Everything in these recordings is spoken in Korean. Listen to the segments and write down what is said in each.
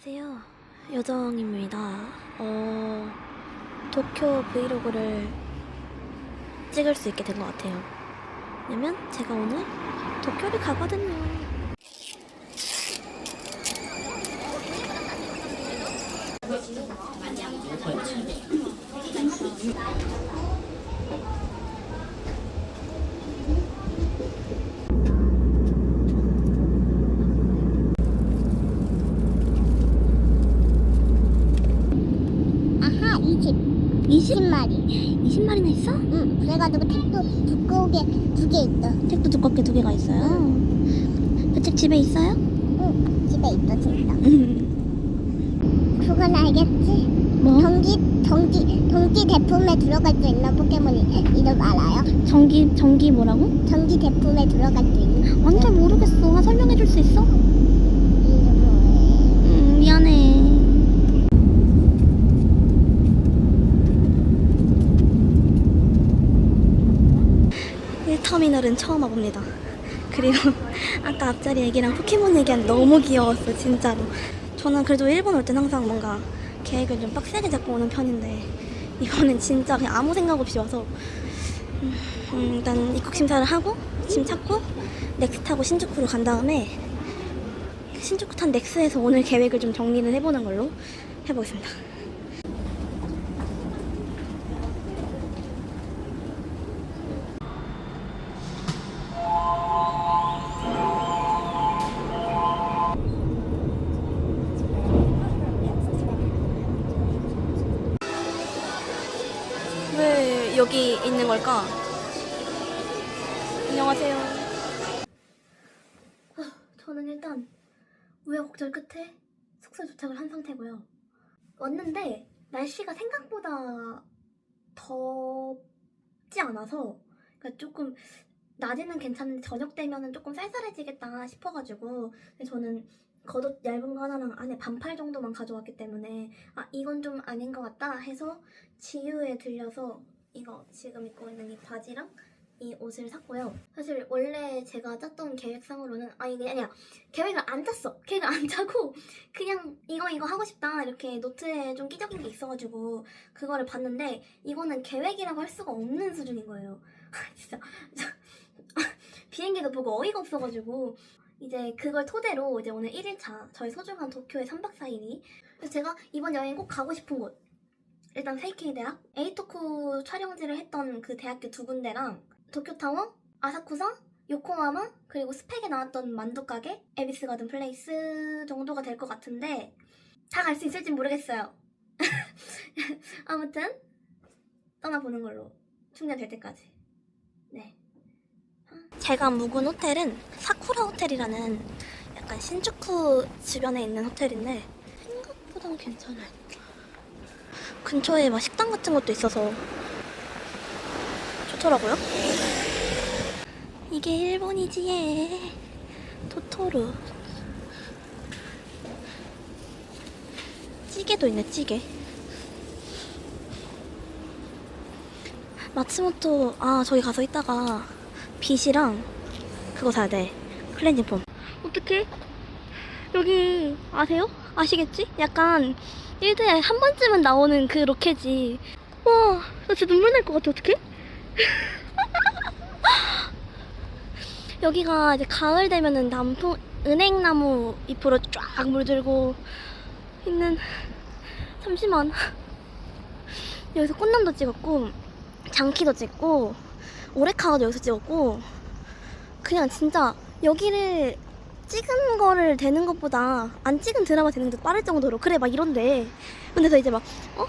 안녕하세요. 요정입니다. 어, 도쿄 브이로그를 찍을 수 있게 된 것 같아요. 왜냐면 제가 오늘 도쿄를 가거든요. 아하 20 20마리 20마리나 있어? 응 그래가지고 택도 두꺼우게 두 개 있어 책도 두껍게 두 개가 있어요. 그책 집에 있어요? 응 집에 있어 진짜 그건 알겠지? 뭐? 전기 전기 전기 제품에 들어갈 수 있는 포켓몬이 이름 알아요? 전기 전기 뭐라고? 전기 제품에 들어갈 수 있는 완전 모르겠어. 설명해 줄 수 있어? 이름은 음, 미안해. 일 터미널은 처음 와봅니다. 그리고 아까 앞자리 얘기랑 포켓몬 얘기한 너무 귀여웠어, 진짜로. 저는 그래도 일본 올 땐 항상 뭔가 계획을 좀 빡세게 잡고 오는 편인데 이번엔 진짜 그냥 아무 생각 없이 와서 음, 음, 일단 입국 심사를 하고 짐 찾고 넥스 타고 신주쿠로 간 다음에 신주쿠 탄 넥스에서 오늘 계획을 좀 정리를 해보는 걸로 해보겠습니다. 여기 있는 걸까? 안녕하세요. 아, 저는 일단 우여곡절 끝에 숙소에 도착을 한 상태고요. 왔는데 날씨가 생각보다 덥지 않아서 그러니까 조금 낮에는 괜찮은데 저녁 되면은 조금 쌀쌀해지겠다 싶어가지고 저는 겉옷 얇은 거 하나랑 안에 반팔 정도만 가져왔기 때문에 아 이건 좀 아닌 것 같다 해서 지유에 들려서 이거 지금 입고 있는 이 바지랑 이 옷을 샀고요. 사실 원래 제가 짰던 계획상으로는 아 이게 아니야 계획을 안 짰어. 계획을 안 짜고 그냥 이거 이거 하고 싶다 이렇게 노트에 좀 끼적인 게 있어가지고 그거를 봤는데 이거는 계획이라고 할 수가 없는 수준인 거예요. 진짜 비행기도 보고 어이가 없어가지고 이제 그걸 토대로 이제 오늘 1일차 저희 소중한 도쿄의 3박 4일이 그래서 제가 이번 여행 꼭 가고 싶은 곳 일단 세이케이 대학? 에이토쿠 촬영지를 했던 그 대학교 두 군데랑 도쿄타워 아사쿠사 요코하마 그리고 스펙에 나왔던 만두 가게 에비스 가든 플레이스 정도가 될 것 같은데 다 갈 수 있을진 모르겠어요. 아무튼 떠나보는 걸로 충전될 때까지. 네. 제가 묵은 호텔은 사쿠라 호텔이라는 약간 신주쿠 주변에 있는 호텔인데 생각보다 괜찮아요. 근처에 막 식당 같은 것도 있어서 좋더라고요. 이게 일본이지 예. 토토루. 찌개도 있네 찌개. 마츠모토 아 저기 가서 있다가 빗이랑 그거 사야 돼 클렌징 폼 어떡해 여기 아세요? 아시겠지? 약간 1대에 한 번쯤은 나오는 그 로켓이. 와 나 진짜 눈물 날 것 같아. 어떡해? 여기가 이제 가을 되면은 남풍 은행나무 잎으로 쫙 물들고 있는 잠시만. 여기서 꽃남도 찍었고 장키도 찍고 오레카도 여기서 찍었고 그냥 진짜 여기를 찍은 거를 되는 것보다 안 찍은 드라마 되는 게더 빠를 정도로 그래 막 이런데 근데 저 이제 막 어? 아,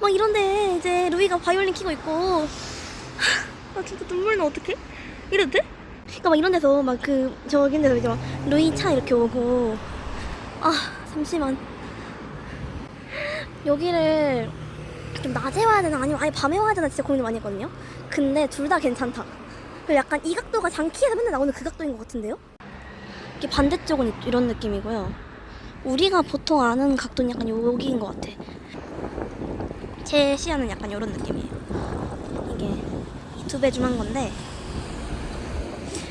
막 이런데 이제 루이가 바이올린 키고 있고 나 진짜 눈물 나 어떡해? 이래도 돼? 그러니까 막 이런 데서 막 그 저기 데서 이제 막 루이 차 이렇게 오고 아 잠시만 여기를 좀 낮에 와야 되나 아니면 아예 밤에 와야 되나 진짜 고민을 많이 했거든요. 근데 둘 다 괜찮다. 그리고 약간 이 각도가 장키에서 맨날 나오는 그 각도인 것 같은데요? 이게 반대쪽은 이- 이런 느낌이고요. 우리가 보통 아는 각도는 약간 여기인 것 같아. 제 시야는 약간 이런 느낌이에요. 이게 두배 줌한 건데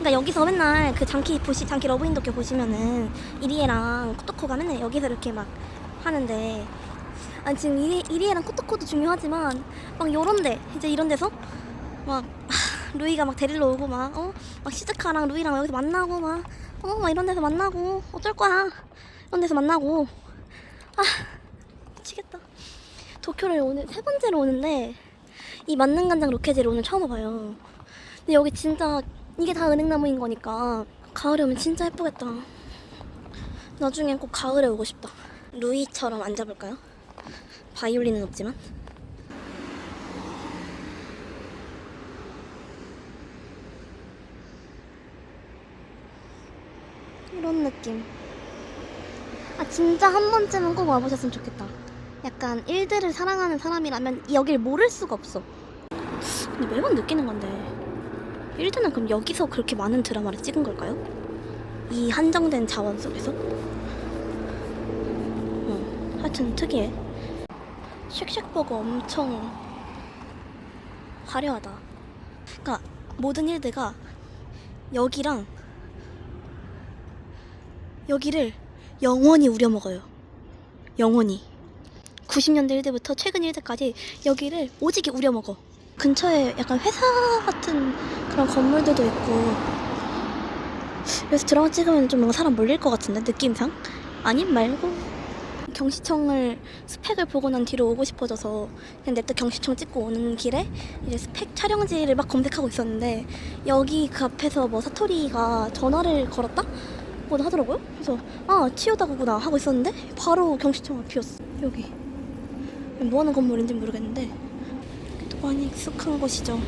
그러니까 여기서 맨날 그 장키 보시 장키 러브인 도쿄 보시면은 이리에랑 코토코가 맨날 여기서 이렇게 막 하는데 아니 지금 이리, 이리에랑 코토코도 중요하지만 막 요런데 이제 이런 데서 막 하, 루이가 막 데리러 오고 막 어? 막 시즈카랑 루이랑 여기서 만나고 막 어? 막 이런 데서 만나고 어쩔 거야? 이런 데서 만나고. 아 미치겠다. 도쿄를 오늘 세 번째로 오는데 이 만능간장 로켓을 오늘 처음 와봐요. 근데 여기 진짜 이게 다 은행나무인 거니까 가을에 오면 진짜 예쁘겠다. 나중엔 꼭 가을에 오고 싶다. 루이처럼 앉아볼까요? 바이올린은 없지만 이런 느낌. 아 진짜 한 번쯤은 꼭 와보셨으면 좋겠다. 약간 일들을 사랑하는 사람이라면 여길 모를 수가 없어. 근데 매번 느끼는 건데 일드는 그럼 여기서 그렇게 많은 드라마를 찍은 걸까요? 이 한정된 자원 속에서? 어, 하여튼 특이해. 쉑쉑버거 엄청 화려하다. 그러니까 모든 일드가 여기랑 여기를 영원히 우려먹어요. 영원히. 90년대 일대부터 최근 일대까지 여기를 오지게 우려먹어. 근처에 약간 회사 같은 그런 건물들도 있고. 그래서 드라마 찍으면 좀 뭔가 사람 몰릴 것 같은데 느낌상? 아님 말고. 경시청을 스펙을 보고 난 뒤로 오고 싶어져서 그냥 냅다 경시청 찍고 오는 길에 이제 스펙 촬영지를 막 검색하고 있었는데 여기 그 앞에서 뭐 사토리가 전화를 걸었다? 고 하더라고요. 그래서 아 치요다구나 하고 있었는데 바로 경시청 앞이었어. 여기. 뭐 하는 건물인지 모르겠는데. 또 많이 익숙한 곳이죠.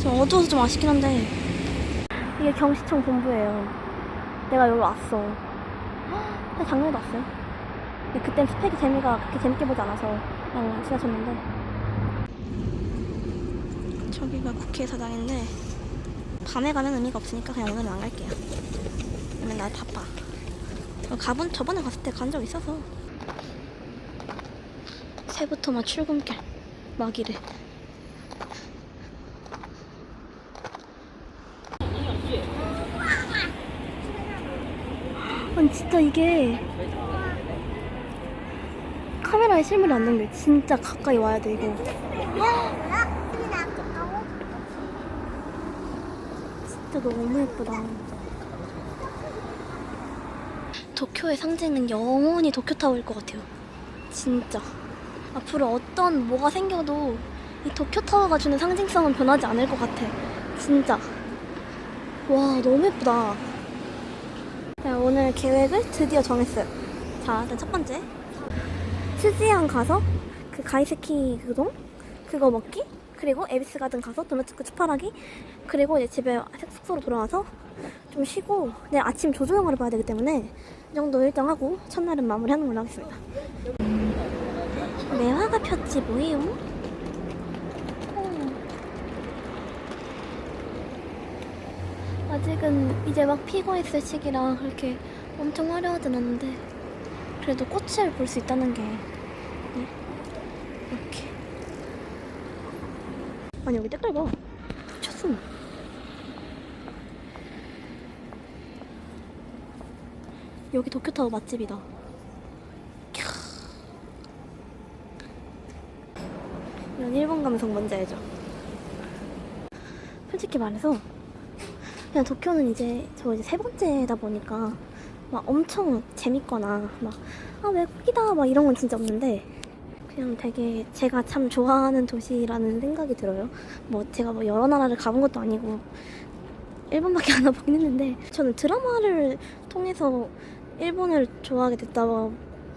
좀 어두워서 좀 아쉽긴 한데. 이게 경시청 본부예요. 내가 여기 왔어. 헉, 작년에도 왔어요. 근데 그땐 스펙이 재미가 그렇게 재밌게 보지 않아서 그냥 지나쳤는데. 저기가 국회의사당인데 밤에 가면 의미가 없으니까 그냥 오늘은 안 갈게요 오늘 날 바빠. 가본 저번에 갔을 때 간 적 있어서. 새부터만 출근길 막 이래 아니 진짜 이게 카메라에 실물이 안 담겨. 진짜 가까이 와야 돼 이거. 진짜 너무 예쁘다 도쿄의 상징은 영원히 도쿄타워일 것 같아요. 진짜. 앞으로 어떤 뭐가 생겨도 이 도쿄타워가 주는 상징성은 변하지 않을 것 같아. 진짜. 와 너무 예쁘다. 자, 오늘 계획을 드디어 정했어요. 자, 일단 첫 번째. 츠지안 가서 그 가이세키 그동? 그거 먹기 그리고 에비스 가든 가서 도메츠크 추파라기 그리고 이제 집에 숙소로 돌아와서 좀 쉬고 내일 아침 조조 영화를 봐야 되기 때문에 이 정도 일정하고 첫날은 마무리하는 걸로 하겠습니다. 매화가 폈지 뭐예요? 어. 아직은 이제 막 피고 있을 시기라 그렇게 엄청 화려하진 않은데 그래도 꽃을 볼 수 있다는 게 네. 이렇게 아니 여기 때깔 봐 미쳤어 여기 도쿄타워 맛집이다 캬. 이런 일본 감성 뭔지 알죠? 솔직히 말해서 그냥 도쿄는 이제 저 이제 세 번째다 보니까 막 엄청 재밌거나 막 아 외국이다 막 이런 건 진짜 없는데 그냥 되게 제가 참 좋아하는 도시라는 생각이 들어요. 뭐 제가 뭐 여러 나라를 가본 것도 아니고 일본밖에 안 와보긴 했는데 저는 드라마를 통해서 일본을 좋아하게 됐다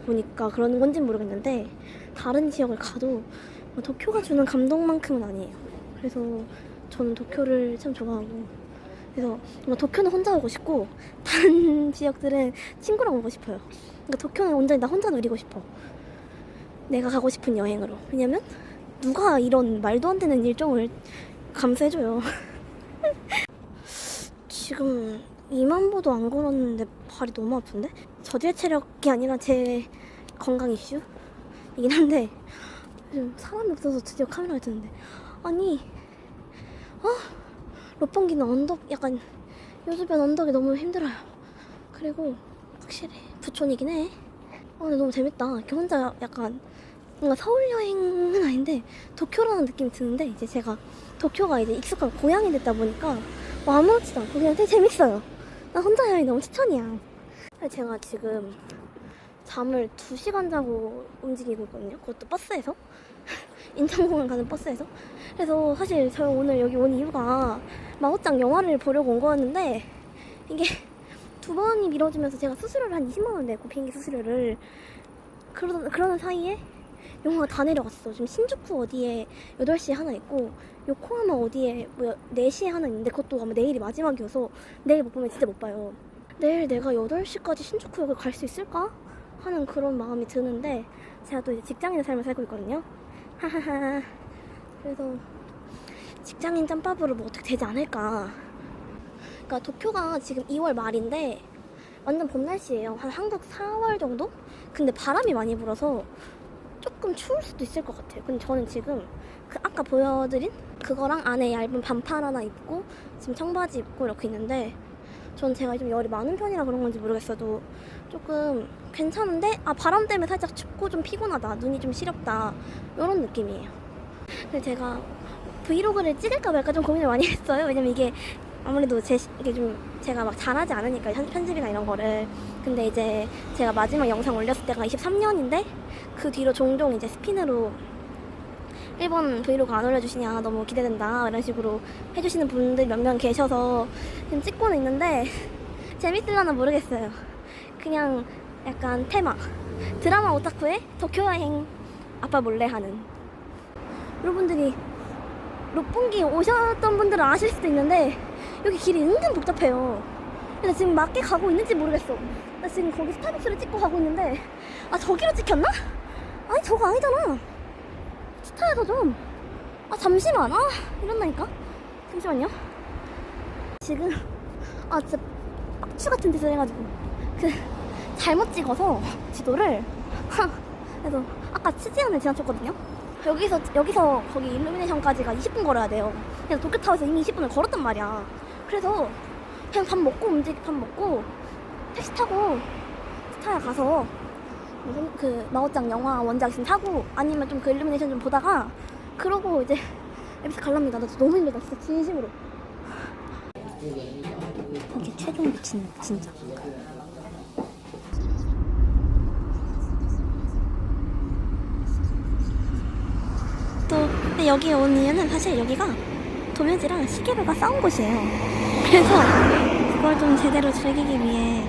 보니까 그런 건진 모르겠는데 다른 지역을 가도 뭐 도쿄가 주는 감동만큼은 아니에요. 그래서 저는 도쿄를 참 좋아하고 그래서 도쿄는 혼자 오고 싶고 다른 지역들은 친구랑 오고 싶어요. 그러니까 도쿄는 온전히 나 혼자 누리고 싶어. 내가 가고 싶은 여행으로. 왜냐면 누가 이런 말도 안 되는 일정을 감수해줘요. 지금 2만 보도 안 걸었는데 발이 너무 아픈데? 저질 체력이 아니라 제 건강 이슈 이긴 한데 지금 사람이 없어서 드디어 카메라를 드는데 아니 아 롯봉기는 언덕 약간 요즘엔 언덕이 너무 힘들어요. 그리고 확실히 부촌이긴 해. 아, 근데 너무 재밌다. 이렇게 혼자 약간 뭔가 서울 여행은 아닌데 도쿄라는 느낌이 드는데 이제 제가 도쿄가 이제 익숙한 고향이 됐다 보니까 뭐 아무렇지도 않고 그냥 되게 재밌어요. 나 혼자 여행 너무 추천이야. 제가 지금 잠을 2시간 자고 움직이고 있거든요. 그것도 버스에서. 인천공항 가는 버스에서. 그래서 사실 저 오늘 여기 온 이유가 마오짱 영화를 보려고 온 거였는데 이게 두 번이 미뤄지면서 제가 수수료를 한 20만 원 내고 비행기 수수료를 그러던 그러는 사이에 영화가 다 내려갔어. 지금 신주쿠 어디에 8시에 하나 있고 요코하마 어디에 뭐 4시에 하나 있는데 그것도 아마 내일이 마지막이어서 내일 못 보면 진짜 못 봐요. 내일 내가 8시까지 신주쿠역을 갈 수 있을까? 하는 그런 마음이 드는데 제가 또 이제 직장인의 삶을 살고 있거든요. 하하하. 그래서 직장인 짬밥으로 뭐 어떻게 되지 않을까. 그러니까 도쿄가 지금 2월 말인데 완전 봄 날씨예요. 한 한국 4월 정도? 근데 바람이 많이 불어서 조금 추울 수도 있을 것 같아요. 근데 저는 지금 그 아까 보여드린 그거랑 안에 얇은 반팔 하나 입고 지금 청바지 입고 이렇게 있는데 전 제가 좀 열이 많은 편이라 그런 건지 모르겠어도 조금 괜찮은데 아 바람 때문에 살짝 춥고 좀 피곤하다 눈이 좀 시렵다 이런 느낌이에요. 근데 제가 브이로그를 찍을까 말까 좀 고민을 많이 했어요. 왜냐면 이게 아무래도 제 시- 이게 좀 제가 막 잘하지 않으니까 현- 편집이나 이런 거를. 근데 이제 제가 마지막 영상 올렸을 때가 23년인데 그 뒤로 종종 이제 스핀으로 일본 브이로그 안 올려주시냐 너무 기대된다 이런 식으로 해주시는 분들 몇 명 계셔서 지금 찍고는 있는데 재밌을려나 모르겠어요. 그냥 약간 테마. 드라마 오타쿠의 도쿄 여행 아빠 몰래 하는. 여러분들이 롯본기 오셨던 분들은 아실 수도 있는데 여기 길이 은근 복잡해요. 근데 지금 맞게 가고 있는지 모르겠어. 나 지금 거기 스타벅스를 찍고 가고 있는데 아 저기로 찍혔나? 아니 저거 아니잖아. 스타에서 좀. 아 잠시만. 아 이런다니까. 잠시만요. 지금 아 진짜 빡추 같은 짓을 해가지고 그 잘못 찍어서 지도를 하, 그래서 아까 치지안을 지나쳤거든요. 여기서 여기서 거기 일루미네이션까지가 20분 걸어야 돼요. 그래서 도쿄타워에서 이미 20분을 걸었단 말이야. 그래서 그냥 밥 먹고 움직 밥 먹고 택시 타고 스타야 가서 그 마오짱 영화 원작 있으면 타고 아니면 좀 그 일루미네이션 좀 보다가 그러고 이제 여기서 갈랍니다. 나 너무 힘들다 진짜 진심으로. 이게 최종 미친 진짜. 또 근데 여기 온 이유는 사실 여기가 도면지랑 시계루가 싸운 곳이에요. 그래서 그걸 좀 제대로 즐기기 위해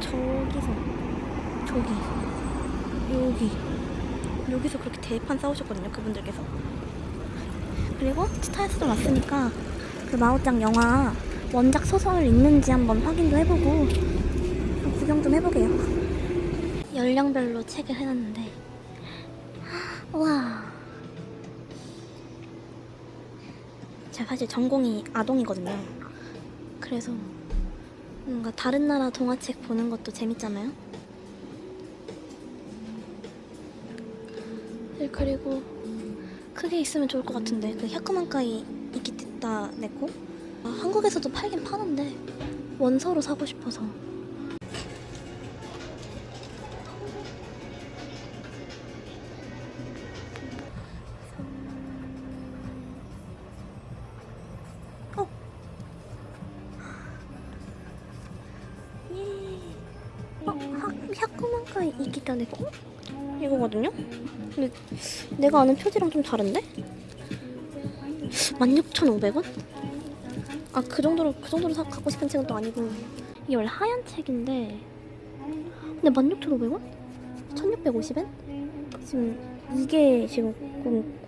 저기서 저기 여기 여기서 그렇게 대판 싸우셨거든요 그분들께서. 그리고 스타에서도 왔으니까 그 마오짱 영화 원작 소설 있는지 한번 확인도 해보고 구경 좀 해보게요. 연령별로 책을 해놨는데 사실 전공이 아동이거든요. 그래서 뭔가 다른 나라 동화책 보는 것도 재밌잖아요. 네, 그리고 크게 있으면 좋을 것 같은데 그 야쿠만카이 이키테타 네코 아, 한국에서도 팔긴 파는데 원서로 사고 싶어서 내가 아는 표지랑 좀 다른데? 16,500원? 아, 그 정도로, 그 정도로 사, 갖고 싶은 책은 또 아니고. 이게 원래 하얀 책인데. 근데 16,500원? 1,650엔? 지금, 이게 지금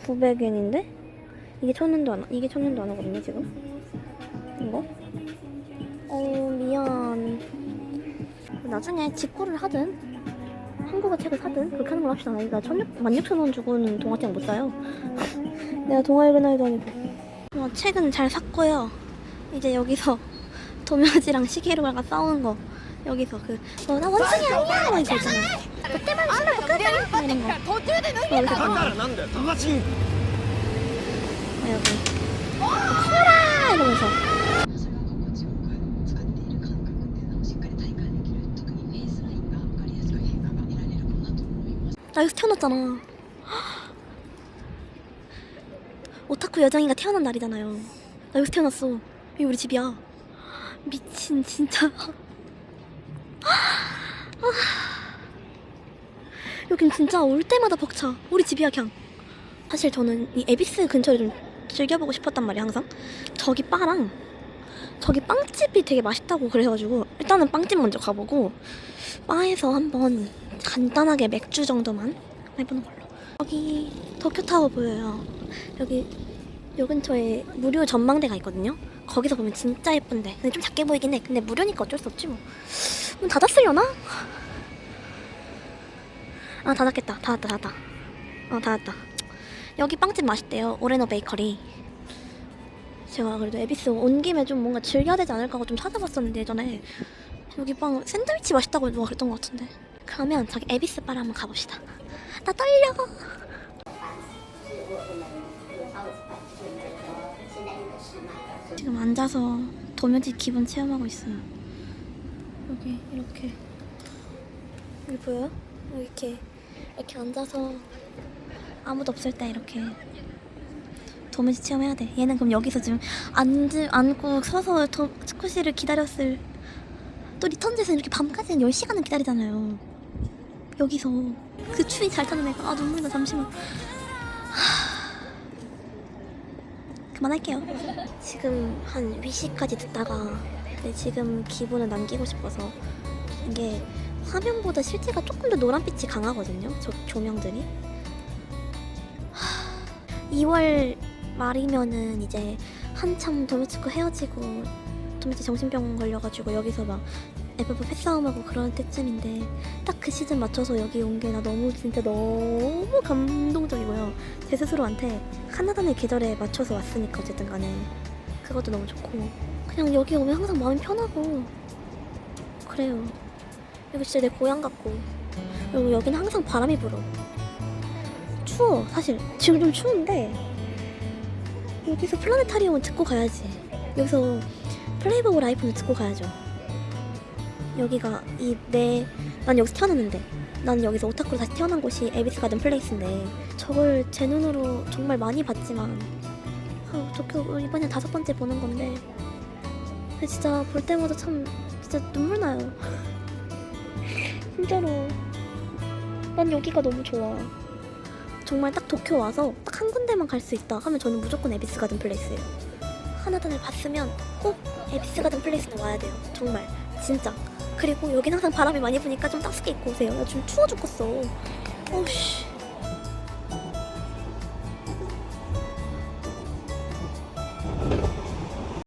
900엔인데? 이게 천엔도 안, 이게 천엔도 안 하거든요, 지금. 이거? 어, 미안. 나중에 직구를 하든, 한국어 책을 사든 그렇게 하는 걸 합시다. 나이가 16,000원 주고는 동화책 못 사요. 내가 동화 읽은 날도 아니고. 어, 책은 잘 샀고요. 이제 여기서 도묘지랑 시계로가 싸우는 거. 여기서 그, 너 나 원숭이 아니야! 막 이거 있잖아. 너 때만 신나 못 가잖아! 이런 거. 어, 이렇게 봐. 어, 여기. 어, 커라! 이러면서. 나 여기서 태어났잖아. 오타쿠 여장이가 태어난 날이잖아요. 나 여기서 태어났어. 여기 우리 집이야. 미친 진짜. 아. 여긴 진짜 올 때마다 벅차. 우리 집이야 그냥. 사실 저는 이 에비스 근처를 좀 즐겨보고 싶었단 말이야 항상. 저기 바랑 저기 빵집이 되게 맛있다고 그래가지고 일단은 빵집 먼저 가보고 바에서 한번 간단하게 맥주 정도만 해보는 걸로. 여기 도쿄타워 보여요. 여기 요 근처에 무료 전망대가 있거든요. 거기서 보면 진짜 예쁜데. 근데 좀 작게 보이긴 해. 근데 무료니까 어쩔 수 없지 뭐. 문 닫았으려나? 아 닫았겠다. 닫았다 닫았다. 어 닫았다. 여기 빵집 맛있대요. 오레노 베이커리. 제가 그래도 에비스 온 김에 좀 뭔가 즐겨야 되지 않을까 하고 좀 찾아봤었는데 예전에 여기 빵 샌드위치 맛있다고 누가 그랬던 것 같은데. 그러면 저기 에비스 바를 한번 가봅시다. 나 떨려. 지금 앉아서 도면지 기분 체험하고 있어요. 여기 이렇게 여기 보여요? 여기 이렇게 이렇게 앉아서 아무도 없을 때 이렇게 도면지 체험해야 돼. 얘는 그럼 여기서 지금 앉 앉고 서서 도, 스쿠시를 기다렸을 또 리턴즈에서 이렇게 밤까지 한 10시간을 기다리잖아요. 여기서 그 추위 잘 타는 애가 아 눈물 나 잠시만. 그만할게요. 지금 한 위시까지 듣다가 근데 지금 기분을 남기고 싶어서 이게 화면보다 실제가 조금 더 노란빛이 강하거든요. 저 조명들이. 하, 2월 말이면은 이제 한참 도메츠코 헤어지고 도메츠 정신병 걸려가지고 여기서 막 FF 패싸움하고 그런 때쯤인데 딱 그 시즌 맞춰서 여기 온 게 나 너무 진짜 너무 감동적이고요. 제 스스로한테 카나다의 계절에 맞춰서 왔으니까 어쨌든 간에 그것도 너무 좋고 그냥 여기 오면 항상 마음이 편하고 그래요. 여기 진짜 내 고향 같고 그리고 여기는 항상 바람이 불어. 추워 사실 지금 좀 추운데 여기서 플라네타리움은 듣고 가야지. 여기서 플레이버 오브 라이프는 듣고 가야죠. 여기가 이 내 난 여기서 태어났는데 난 여기서 오타쿠로 다시 태어난 곳이 에비스 가든 플레이스인데 저걸 제 눈으로 정말 많이 봤지만 아, 도쿄 이번에 다섯 번째 보는 건데 진짜 볼 때마다 참 진짜 눈물 나요. 진짜로 난 여기가 너무 좋아. 정말 딱 도쿄 와서 딱 한 군데만 갈 수 있다 하면 저는 무조건 에비스 가든 플레이스예요. 하나단을 봤으면 꼭 에비스 가든 플레이스는 와야 돼요. 정말 진짜. 그리고 여긴 항상 바람이 많이 부니까 좀 따숩게 입고 오세요. 나 지금 추워 죽겠어. 어우씨.